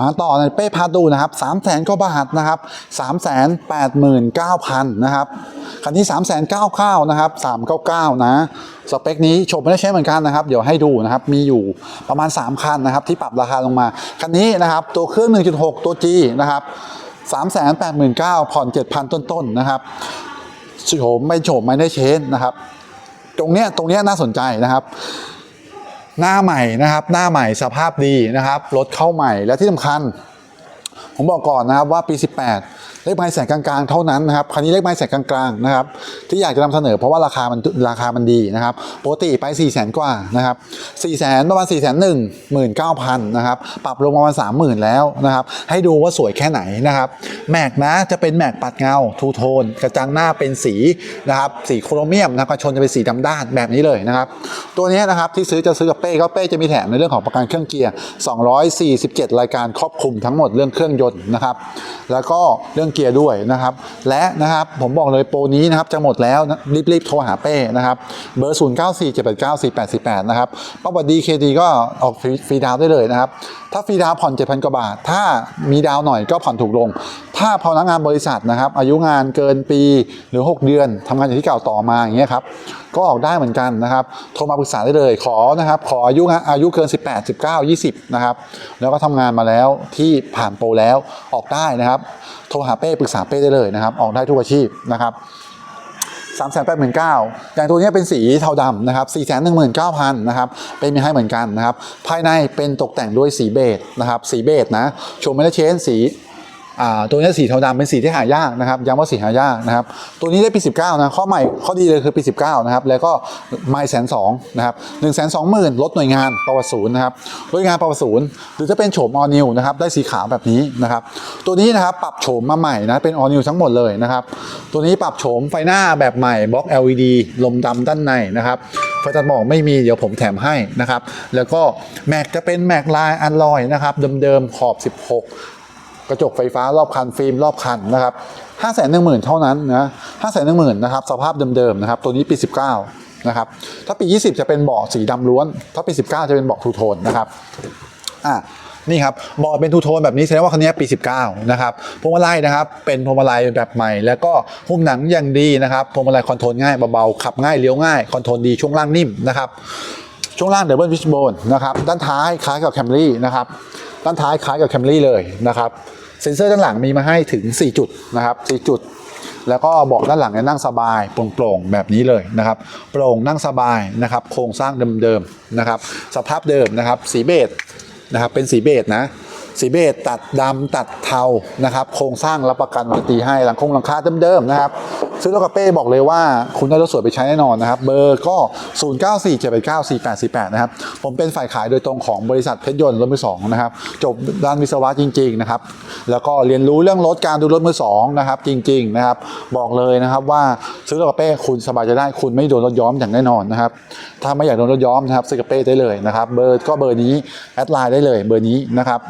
มาต่อในเป้พาดูนะครับ3 0 0แสนกว่าบาทนะครับ3 8 9 0 0 0นะครับคันนี้3 9 0 0 0นะครับ399นะสเปคนี้ชมไม่ได้ใช้เหมือนกันนะครับ เดี๋ยวให้ดูนะครับ มีอยู่ประมาณ 3 คันนะครับ ที่ปรับราคาลงมา คันนี้นะครับ ตัวเครื่อง 1.6 ตัว G นะครับ 389,000 ผ่อน 7,000 ต้นๆนะครับโฉมไม่โฉมไม่ได้เชนนะครับ ตรงเนี้ยตรงเนี้ยน่าสนใจนะครับ หน้าใหม่นะครับ หน้าใหม่สภาพดีนะครับ รถเข้าใหม่และที่สำคัญ ผมบอกก่อนนะครับว่าปี 18 เลขไม้แสนกลางๆเท่านั้นนะครับคันนี้เลขไม้แสนกลางๆนะครับที่อยากจะนำเสนอเพราะว่าราคามันราคามันดีนะครับปกติไป4 0 0แสนกว่านะครับ4 0 0แสนประมาณ4 0 0แสนหนึ่งหมื่นเก้าพันนะครับปรับลงประมาณ3 0,000แล้วนะครับให้ดูว่าสวยแค่ไหนนะครับแม็กนะจะเป็นแม็กปัดเงาทูโทนกระจังหน้าเป็นสีนะครับสีโครเมียมนะครับกระชนจะเป็นสีดำด้านแบบนี้เลยนะครับตัวนี้นะครับที่ซื้อจะซื้อกับเป้ก็เป้จะมีแถมในเรื่องของประกันเครื่องเกียร์ 247 รายการครอบคลุมทั้งหมดเรื่องเครื่องยนต์นะครับแล้วก็เรื่องเกียร์ด้วยนะครับ และนะครับผมบอกเลยโปรนี้นะครับจะหมดแล้วรีบๆโทรหาเป้นะครับ เบอร์ 0 9 4 7 8 9 4 8 4 8 นะครับป้าบัดดีเคดีก็ออกฟรีฟรีดาวได้เลยนะครับ ถ้าฟรีดาวผ่อน 7,000 กว่าบาท ถ้ามีดาวหน่อยก็ผ่อนถูกลง ถ้าพนักงานบริษัทนะครับ อายุงานเกินปีหรือ 6 เดือนทำงานอยู่ที่เก่าต่อมาอย่างเงี้ยครับก็ออกได้เหมือนกันนะครับ โทรมาปรึกษาได้เลย ขอนะครับ ขออายุงานอายุเกิน 18 19 20 นะครับ แล้วก็ทำงานมาแล้วที่ผ่านโปรแล้วออกได้นะครับโทรหาเป้ปรึกษาเป้ได้เลยนะครับ ออกได้ทุกอาชีพนะครับสามแสนแปดหมื่นเก้าอย่างตัวนี้เป็นสีเทาดำนะครับสี่แสนหนึ่งหมื่นเก้าพันนะครับเป็นมีให้เหมือนกันนะครับ ภายในเป็นตกแต่งด้วยสีเบจนะครับ สีเบจนะชมไม่ได้เชนสี ตัวนี้สีเทาดำเป็นสีที่หายากนะครับย้ำว่าสีหายากนะครับตัวนี้ได้ปี 19นะข้อใหม่ข้อดีเลยคือปี 19นะครับแล้วก็ไม่แสนสองนะครับหนึ่งแสนสองหมื่นลดหน่วยงานประวัติศูนย์นะครับลดงานประวัติศูนย์หรือจะเป็นโฉมออนิวนะครับได้สีขาวแบบนี้นะครับตัวนี้นะครับปรับโฉมมาใหม่นะเป็นออนิวทั้งหมดเลยนะครับตัวนี้ปรับโฉมไฟหน้าแบบใหม่บล็อก LED ลมดำด้านในนะครับไฟตัดหมอกไม่มีเดี๋ยวผมแถมให้นะครับแล้วก็แม็กจะเป็นแม็กลายอันลอยนะครับเดิมๆขอบ 16 กระจกไฟฟ้ารอบคันฟิล์มรอบคันนะครับ5 1 0 0 0 0เท่านั้นนะ5 1 0 0 0 0นะครับสภาพเดิมๆนะครับตัวนี้ปี 19นะครับถ้าปี 20 จะเป็นเบาะสีดำล้วน ถ้าปี 19 จะเป็นเบาะทูโทนนะครับอะนี่ครับเบาะเป็นทูโทนแบบนี้แสดงว่าคันนี้ปี 19 นะครับพวงมาลัยนะครับ เป็นพวงมาลัยแบบใหม่ แล้วก็หุ้มหนังอย่างดีนะครับพวงมาลัยคอนโทรลง่ายเบาๆขับง่ายเลี้ยวง่ายคอนโทรลดีช่วงล่างนิ่มนะครับช่วงล่างเด b เบิลวิชโบนนะครับด้านท้ายคล้ายกับแคมรี่นะครับ ด้านท้ายคล้ายกับแคมรี่เลยนะครับเซ็นเซอร์ด้านหลังมีมาให้ถึง 4 จุดนะครับ4จุด แล้วก็บอกด้านหลังเนี่ยนั่งสบายโปร่งๆแบบนี้เลยนะครับ โปร่งนั่งสบายนะครับ โครงสร้างเดิมๆนะครับ สภาพเดิมนะครับ สีเบจนะครับเป็นสีเบจนะ สีเบจตัดดำตัดเทานะครับ โครงสร้างรับประกันวารัตีให้หลังคงหลังคาเดิมๆนะครับ ซื้อรถกับเป้บอกเลยว่าคุณได้รถสวยไปใช้แน่นอนนะครับ เบอร์ก็ 0 9 4 7 8 9 4 8 4 8 นะครับ ผมเป็นฝ่ายขายโดยตรงของบริษัทเพชรยนต์รถมือสองนะครับ จบด้านวิศวะจริง ๆนะครับ แล้วก็เรียนรู้เรื่องรถการดูรถมือสองนะครับจริงๆนะครับ บอกเลยนะครับว่าซื้อรถกับเป้คุณสบายใจได้คุณไม่โดนรถย้อมอย่างแน่นอนนะครับ ถ้าไม่อยากโดนรถย้อมนะครับซื้อกับเป้ได้เลยนะครับ เบอร์ก็เบอร์นี้แอดไลน์ได้เลยเบอร์นี้นะครับ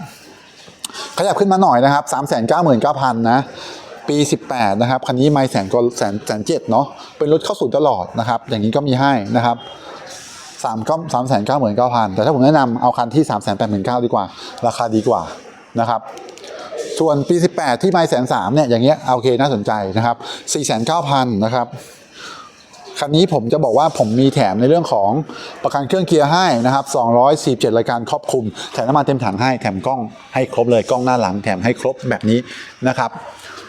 ขยับขึ้นมาหน่อยนะครับ3 9 9 0 0 0 นะ ปี 18 นะครับ คันนี้ไม่แสนก็แสนแสนเจ็ดเนาะ เป็นรถเข้าสู่ตลอดนะครับ อย่างนี้ก็มีให้นะครับ3ก็3 9 9 0 0 0แต่ถ้าผมแนะนำเอาคันที่3 8 9 0 0 0ดีกว่า ราคาดีกว่านะครับ ส่วนปี 18 ที่ไม่แสนสามเนี่ย อย่างเงี้ยโอเคน่าสนใจนะครับ4 9 0 0 0นะครับ คันนี้ผมจะบอกว่าผมมีแถมในเรื่องของประกันเครื่องเกียร์ให้นะครับ247 รายการครอบคลุม แถมน้ำมันเต็มถังให้ แถมกล้องให้ครบเลย กล้องหน้าหลังแถมให้ครบแบบนี้นะครับ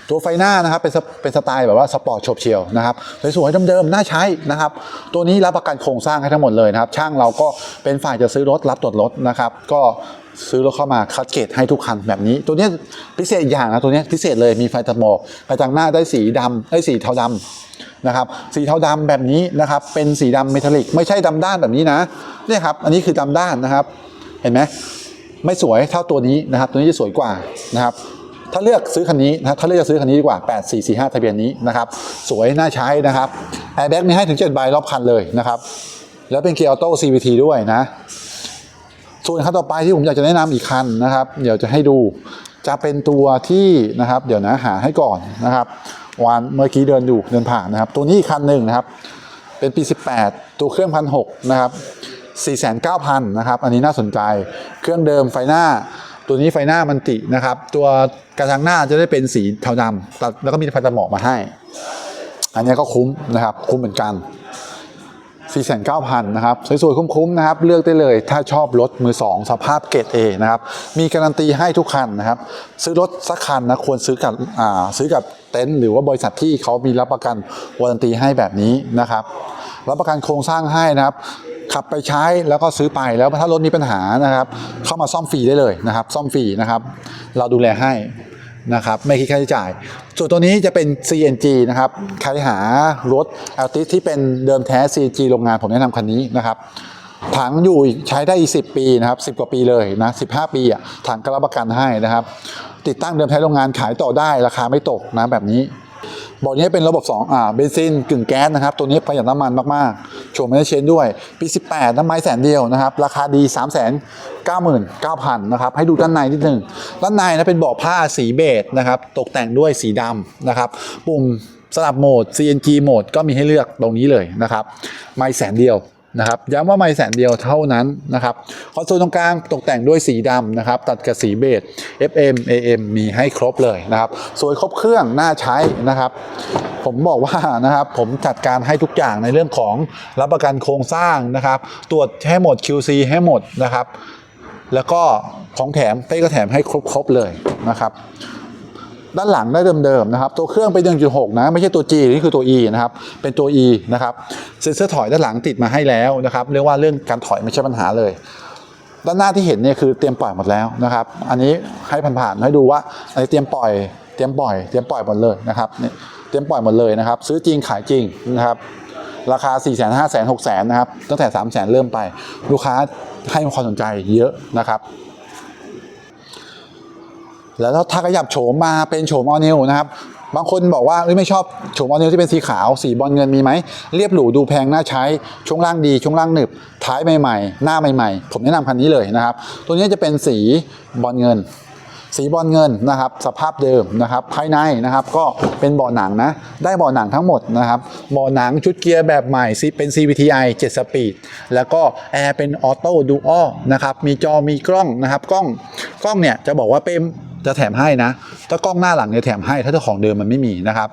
ตัวไฟหน้านะครับเป็นเป็นสไตล์แบบว่าสปอร์ตโฉบเฉี่ยวนะครับสวยๆเดิมๆน่าใช้นะครับตัวนี้รับประกันโครงสร้างให้ทั้งหมดเลยนะครับช่างเราก็เป็นฝ่ายจะซื้อรถรับตรวจรถนะครับก็ ซื้อรถเข้ามาคัดเกรดให้ทุกคันแบบนี้ ตัวนี้พิเศษอย่างนะตัวนี้พิเศษเลยมีไฟตัดหมอกไฟทางหน้าได้สีดำได้สีเทาดำนะครับสีเทาดำแบบนี้นะครับเป็นสีดำเมทัลลิก ไม่ใช่ดำด้านแบบนี้นะเนี่ยครับอันนี้คือดำด้านนะครับ เห็นไหมไม่สวยเท่าตัวนี้นะครับตัวนี้จะสวยกว่านะครับถ้าเลือกซื้อคันนี้นะถ้าเลือกจะซื้อคันนี้ดีกว่า 8 4 4 5 ทะเบียนนี้นะครับ สวยน่าใช้นะครับแอร์แบ็กมีให้ถึง7ใบรอบคันเลยนะครับ แล้วเป็นเกียร์ออโต้ CVT ด้วยนะ ส่วนคันต่อไปที่ผมอยากจะแนะนำอีกคันนะครับ เดี๋ยวจะให้ดูจะเป็นตัวที่นะครับ เดี๋ยวนะหาให้ก่อนนะครับวันเมื่อกี้เดินดูเดินผ่านนะครับ ตัวนี้อีกคันหนึ่งนะครับ เป็นปี 18 ตัวเครื่องพันหนะครับ49,000นะครับ อันนี้น่าสนใจ เครื่องเดิมไฟหน้า ตัวนี้ไฟหน้ามันตินะครับ ตัวกระจังหน้าจะได้เป็นสีเทาดำตัดแล้วก็มีไฟตะหมอกมาให้ อันนี้ก็คุ้มนะครับ คุ้มเหมือนกัน 4,900นะครับสวยๆคุ้มๆนะครับเลือกได้เลยถ้าชอบรถมือ 2 สภาพเกรด A นะครับมีการันตีให้ทุกคันนะครับซื้อรถสักคันนะควรซื้อกับอ่าซื้อกับเต็นท์หรือว่าบริษัทที่เขามีรับประกันวารันตีให้แบบนี้นะครับรับประกันโครงสร้างให้นะครับขับไปใช้แล้วก็ซื้อไปแล้วถ้ารถมีปัญหานะครับ เข้ามาซ่อมฟรีได้เลยนะครับ ซ่อมฟรีนะครับ เราดูแลให้ นะครับไม่คิดค่าใช้จ่าย ส่วนตัวนี้จะเป็น CNG นะครับใครหารถ a l t i s ที่เป็นเดิมแท้ CNG โรงงานผมแนะนำคันนี้นะครับถังอยู่ใช้ได้อีก10 ปีนะครับ10 กว่าปีเลยนะ15 ปีอะถังก็รับประกันให้นะครับ ติดตั้งเดิมแท้โรงงานขายต่อได้ราคาไม่ตกนะแบบนี้บอกนี้เป็นระบบ2อ่าเบนซินกึ่งแก๊สนะครับ ตัวนี้ประหยัดน้ำมันมากๆ ว์ไม่ได้เชนด้วย ปี 18 น้ำไม้แสนเดียวนะครับ ราคาดี 3 9 9 0 0 0 นะครับ ให้ดูด้านในนิดหนึ่งด้านในนะเป็นเบาะผ้าสีเบจนะครับ ตกแต่งด้วยสีดำนะครับ ปุ่มสลับโหมด CNG โหมดก็มีให้เลือกตรงนี้เลยนะครับ ไม้แสนเดียว นะครับย้ำว่าไม่แสนเดียวเท่านั้นนะครับคอนโซลตรงกลางตกแต่งด้วยสีดำนะครับ ตัดกับสีเบจ FM AM มีให้ครบเลยนะครับสวยครบเครื่องน่าใช้นะครับ ผมบอกว่านะครับผมจัดการให้ทุกอย่างในเรื่องของรับประกันโครงสร้างนะครับ ตรวจให้หมด QC ให้หมดนะครับ แล้วก็ของแถมเป้ก็แถมให้ครบๆเลยนะครับ ด้านหลังได้เดิมๆนะครับ ตัวเครื่องเป็น 1.6 นะ ไม่ใช่ตัว G นี่คือตัว E นะครับ เป็นตัว E นะครับ เซ็นเซอร์ถอยด้านหลังติดมาให้แล้วนะครับ เรียกว่าเรื่องการถอยไม่ใช่ปัญหาเลย ด้านหน้าที่เห็นเนี่ยคือเตรียมปล่อยหมดแล้วนะครับ อันนี้ให้ผ่านๆให้ดูว่าอันนี้เตรียมปล่อย เตรียมปล่อย เตรียมปล่อยหมดเลยนะครับนี่เตรียมปล่อยหมดเลยนะครับ ซื้อจริงขายจริงนะครับ ราคา4 0 0 0 0 5 0 0 0 0 6 0 0 0นะครับ ตั้งแต่ 3 0 0 0 0 0 เริ่มไป ลูกค้าให้ความสนใจเยอะนะครับ แล้วถ้าขยับโฉมมาเป็นโฉมออนิวนะครับ บางคนบอกว่าเอ้ยไม่ชอบโฉมออนิวที่เป็นสีขาว สีบอลเงินมีไหม เรียบหรูดูแพงน่าใช้ ช่วงล่างดี ช่วงล่างหนึบ ท้ายใหม่ๆ หน้าใหม่ๆ ผมแนะนำคันนี้เลยนะครับ ตัวนี้จะเป็นสีบอลเงิน สีบอลเงินนะครับ สภาพเดิมนะครับ ภายในนะครับ ก็เป็นเบาะหนังนะ ได้เบาะหนังทั้งหมดนะครับเบาะหนังชุดเกียร์แบบใหม่ซีเป็น CVTi 7 สปีด แล้วก็แอร์เป็นออโต้ดูอัลนะครับ มีจอมีกล้องนะครับ กล้อง กล้องเนี่ยจะบอกว่าเป็น จะแถมให้นะ ถ้ากล้องหน้าหลังเนี่ยแถมให้ ถ้าเจ้าของเดิมมันไม่มีนะครับ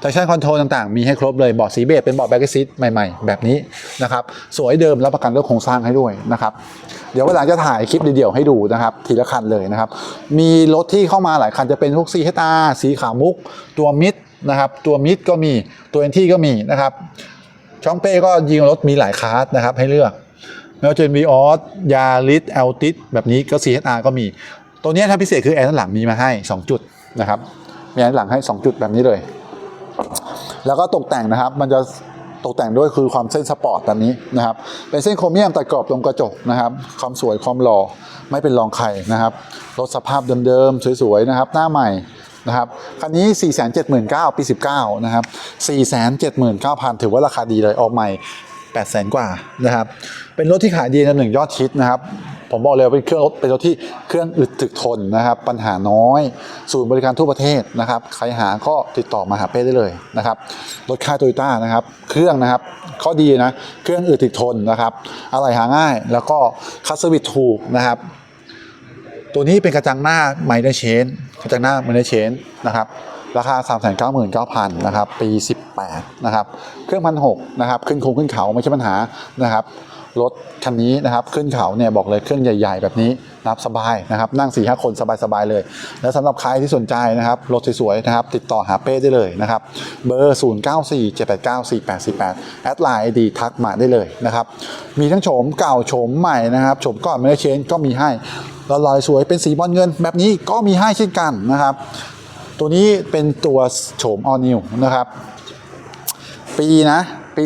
แต่ชั่นคอนโทรลต่างๆ มีให้ครบเลยเบาะสีเบจเป็นเบาะแบ็กซิตใหม่ๆ แบบนี้นะครับ สวยเดิมรับประกันเรื่องโครงสร้างให้ด้วยนะครับ เดี๋ยววันหลังจะถ่ายคลิปเดี่ยวๆให้ดูนะครับ ทีละคันเลยนะครับ มีรถที่เข้ามาหลายคันจะเป็นพวก CHR สีขาวมุก ตัวมิดนะครับตัวมิดก็มีตัวเอนที่ก็มีนะครับช่องเป้ก็ยิงรถมีหลายคลาสนะครับให้เลือกไม่ว่าจะเป็นวีออสยาริสเอลติสแบบนี้ก็ CHR ก็มี ตัวนี้ถ้าพิเศษคือแอร์ด้านหลังมีมาให้ 2 จุดนะครับมีแอร์ด้านหลังให้ 2 จุดแบบนี้เลย แล้วก็ตกแต่งนะครับ มันจะตกแต่งด้วยคือความเส้นสปอร์ตแบบนี้นะครับ เป็นเส้นโครเมียมตัดกรอบตรงกระจกนะครับ ความสวยความหล่อไม่เป็นรองใครนะครับรถสภาพเดิมๆสวยๆนะครับ หน้าใหม่นะครับคันนี้ 479,000ปี 19 นะครับ 479,000 ถือว่าราคาดีเลย ออกใหม่ 8 0 0 0 0 กว่านะครับ เป็นรถที่ขายดีอันหนึ่งยอดฮิตนะครับ ผมบอกเลยว่าเป็นเครื่องรถเป็นรถที่เครื่องอึดถึกทนนะครับ ปัญหาน้อย ศูนย์บริการทั่วประเทศนะครับ ใครหาก็ติดต่อมาหาเป้ได้เลยนะครับ รถค่ายโตโยต้านะครับ เครื่องนะครับข้อดีนะ เครื่องอึดถึกทนนะครับ อะไรหาง่าย แล้วก็คัสเซอร์วิสถูกนะครับ ตัวนี้เป็นกระจังหน้าไมเนอร์เชนกระจังหน้าไมเนอร์เชนนะครับ ราคา 3 9 9 0 0 0นะครับปี 18นะครับเครื่องพันหกนะครับขึ้นโค้งขึ้นเขาไม่ใช่ปัญหานะครับรถคันนี้นะครับขึ้นเขาเนี่ยบอกเลยเครื่องใหญ่ ๆ แบบนี้นะครับสบายนะครับนั่ง4ีหคนสบายๆเลย แล้วสำหรับใครที่สนใจนะครับรถสวยๆนะครับติดต่อหาเป้ได้เลยนะครับเบอร์ 0 9 4 7 8 9 4 8 4 8 แอดไลน์ไอดีทักมาได้เลยนะครับมีทั้งโฉมเก่าโฉมใหม่นะครับโฉมก่อนไม่ได้เชนก็มีให้ล้วลอยสวยเป็นสีบอลเงินแบบนี้ก็มีให้เช่นกันนะครับ ตัวนี้เป็นตัวโฉมออนิวนะครับ ปีนะ ปี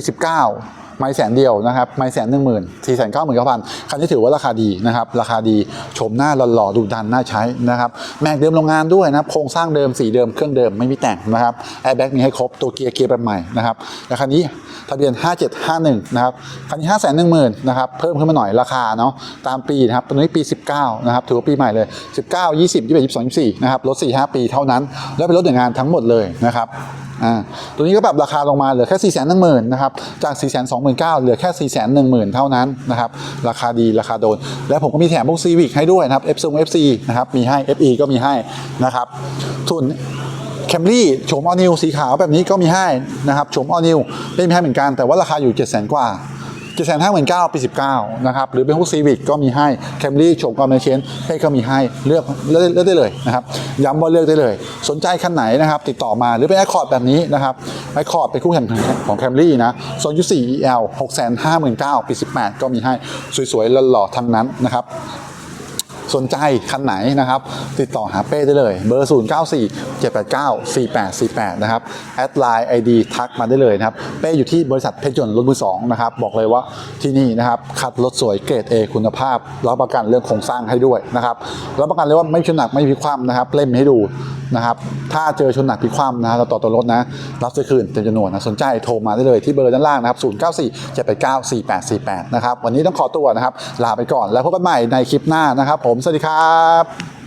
19ไม่แสนเดียวนะครับไม่แสนหนึ่งหมื่นสี่แสนเก้าหมื่นเก้าพันคันนี้ถือว่าราคาดีนะครับ ราคาดี มหน้าหล่อๆดูดันน่าใช้นะครับแม็กเดิมโรงงานด้วยนะโครงสร้างเดิมสีเดิมเครื่องเดิมไม่มีแต่งนะครับแอร์แบ็กมีให้ครบตัวเกียร์เกียร์แบบใหม่นะครับและคันนี้ทะเบียน 5751 นะครับคันนี้ 5 1 0 0 0 0นะครับเพิ่มขึ้นมาหน่อยราคาเนาะตามปีนะครับตัวนี้ปี 19 นะครับถือว่าปีใหม่เลย 19 20 21 22 24 นะครับรถ 4-5 ปีเท่านั้น แล้วเป็นรถหน่วยงานทั้งหมดเลยนะครับอ่าตัวนี้ก็ปรับราคาลงมาเหลือแค่4ี่แสนหนึ่งหมื่นนะครับจาก4ี่แสนสองหมื่นเก้าเหลือแค่4ี่แสนหนึ่งหมื่นเท่านั้นนะครับราคาดีราคาโดน และผมก็มีแถมพวกซีวิกให้ด้วยนะครับ f อ FC นะครับมีให้ FE ก็มีให้นะครับส่วนแคมรี่โฉมออนิวสีขาวแบบนี้ก็มีให้นะครับโฉมออนิวไม่มีให้เหมือนกันแต่ว่าราคาอยู่ 7 0 0 0 0กว่า 7 5 9 0 0 0ปี19นะครับ หรือเป็นพวกซีวิกก็มีให้แคมรี่โฉมกอมเมเชนให้ก็มีให้เลือกเลือกเลือกได้เลยนะครับย้ำว่าเลือกได้เลย สนใจคันไหนนะครับ ติดต่อมาหรือเป็นไอคอร์ดแบบนี้นะครับไอคอร์ดเป็นคู่แข่งของแคมรี่นะโซนยู4 EL 6 5 9 0 0 0ปี18ก็มีให้สวยๆหล่อๆทั้งนั้นนะครับ สนใจคันไหนนะครับ ติดต่อหาเป้ได้เลย เบอร์ 0 9 4 7 8 9 4 8 4 8 นะครับ แอดไลน์ไอดีทักมาได้เลยนะครับ เป้อยู่ที่บริษัทเพชรยนต์รถมือสองนะครับ บอกเลยว่าที่นี่นะครับคัดรถสวยเกรด A คุณภาพรับประกันเรื่องโครงสร้างให้ด้วยนะครับรับประกันเลยว่าไม่ชนหนักไม่พิคว่ำนะครับเล่มให้ดูนะครับ ถ้าเจอชนหนักพิคว่ำนะเราต่อตัวรถนะ รับซื้อคืนเต็มจำนวนนะสนใจโทรมาได้เลยที่เบอร์ด้านล่างนะครับ 0 9 4 7 8 9 4 8 4 8 นะครับ วันนี้ต้องขอตัวนะครับ ลาไปก่อนแล้วพบกันใหม่ในคลิปหน้านะครับผมสวัสดีครับ